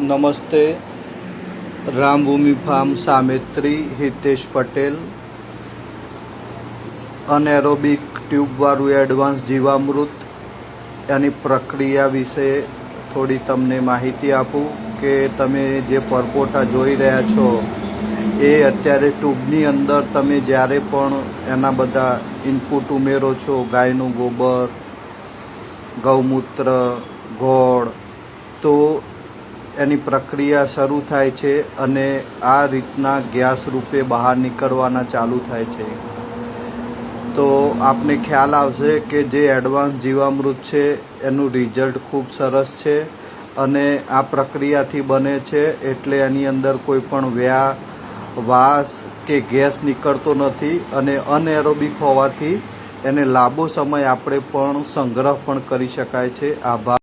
નમસ્તે. Rambhumi farm Sametri Hitesh Patel. Anaerobic ટ્યુબવાળું advance જીવામૃત. એની પ્રક્રિયા વિશે થોડી તમને માહિતી આપું કે તમે જે પરપોટા જોઈ રહ્યા છો, એ અત્યારે ટ્યુબની અંદર તમે જ્યારે પણ એના બધા ઇનપુટ ઉમેરો છો, ગાયનું ગોબર, ગૌમૂત્ર, ગોળ, તો એની પ્રક્રિયા શરૂ થાય છે અને આ રીતના ગેસ રૂપે બહાર નીકળવાના ચાલુ થાય છે. તો આપને ખ્યાલ આવશે કે જે એડવાન્સ જીવામૃત છે, એનું રિઝલ્ટ ખૂબ સરસ છે અને આ પ્રક્રિયાથી બને છે એટલે એની અંદર કોઈ પણ વ્યા, વાસ કે ગેસ નીકળતો નથી અને અનએરોબિક હોવાથી એને લાંબો સમય આપણે પણ સંગ્રહ પણ કરી શકાય છે. આભાર.